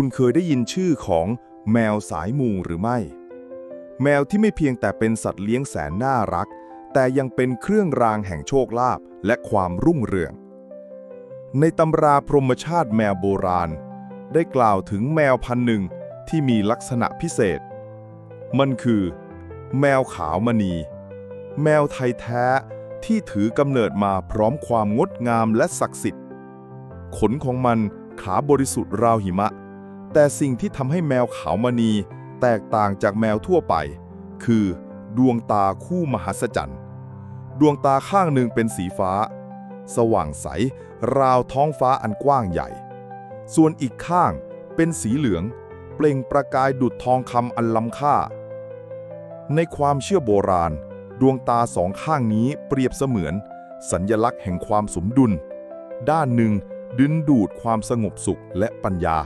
คุณเคยได้ยินชื่อของแมวสายมูหรือไม่ แมวที่ไม่เพียงแต่เป็นสัตว์เลี้ยงแสนน่ารัก แต่ยังเป็นเครื่องรางแห่งโชคลาภและความรุ่งเรือง ในตำราพรหมชาติแมวโบราณ ได้กล่าวถึงแมวพันหนึ่งที่มีลักษณะพิเศษ มันคือ แมวขาวมณี แมวไทยแท้ที่ถือกำเนิดมาพร้อมความงดงามและศักดิ์สิทธิ์ ขนของมันขาบริสุทธิ์ราวหิมะ แต่สิ่งที่ทำให้แมวขาวมณี แตกต่างจากแมวทั่วไป คือ ดวงตาคู่มหัศจรรย์ ดวงตาข้างหนึ่งเป็นสีฟ้า สว่างใส ราวท้องฟ้าอันกว้างใหญ่ ส่วนอีกข้างเป็นสีเหลือง เปล่งประกายดุจทองคำอันล้ำค่า ในความเชื่อโบราณ ดวงตาสองข้างนี้เปรียบเสมือน สัญญลักษณ์แห่งความสมดุล ด้านหนึ่งดึงดูดความสงบสุขและปัญญา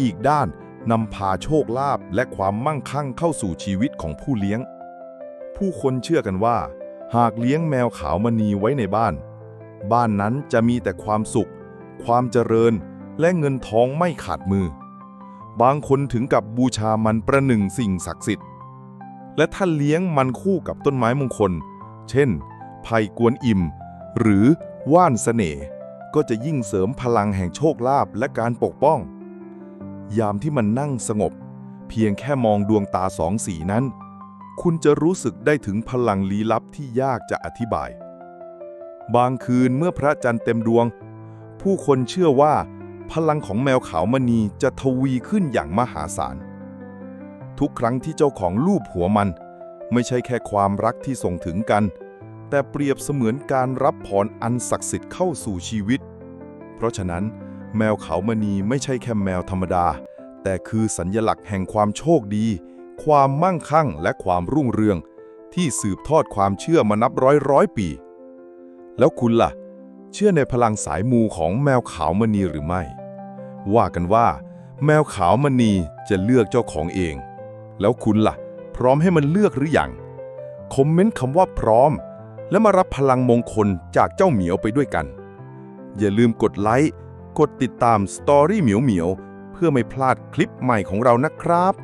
อีกด้านนำพาโชคลาภและความมั่งคั่งเข้าสู่ชีวิตของผู้เลี้ยง ผู้คนเชื่อกันว่า หากเลี้ยงแมวขาวมณีไว้ในบ้าน บ้านนั้นจะมีแต่ความสุข ความเจริญ และเงินทองไม่ขาดมือ บางคนถึงกับบูชามันประหนึ่งสิ่งศักดิ์สิทธิ์ และถ้าเลี้ยงมันคู่กับต้นไม้มงคล เช่นไผ่กวนอิม หรือว่านเสน่ห์ก็จะยิ่งเสริมพลังแห่งโชคลาภและการปกป้อง ยามที่มันนั่งสงบ เพียงแค่มองดวงตาสองสีนั้น คุณจะรู้สึกได้ถึงพลังลี้ลับที่ยากจะอธิบาย บางคืนเมื่อพระจันทร์เต็มดวง ผู้คนเชื่อว่า พลังของแมวขาวมณีจะทวีขึ้นอย่างมหาศาล ทุกครั้งที่เจ้าของลูบหัวมัน ไม่ใช่แค่ความรักที่ส่งถึงกัน แต่เปรียบเสมือนการรับพรอันศักดิ์สิทธิ์เข้าสู่ชีวิต เพราะฉะนั้น แมวขาวมณีไม่ใช่แค่แมวธรรมดา แต่คือสัญญลักษณ์แห่งความโชคดี ความมั่งคั่งและความรุ่งเรือง ที่สืบทอดความเชื่อมานับร้อยร้อยปี แล้วคุณล่ะ เชื่อในพลังสายมูของแมวขาวมณีหรือไม่ ว่ากันว่า แมวขาวมณีจะเลือกเจ้าของเอง แล้วคุณล่ะ พร้อมให้มันเลือกหรืออยังคอมเมนต์คำว่าพร้อม แล้วมารับพลังมงคลจากเจ้าเหมียวไปด้วยกัน อย่าลืมกดไลค์ กดติดตามสตอรี่เหมียวเหมียวเพื่อไม่พลาดคลิปใหม่ของเรานะครับ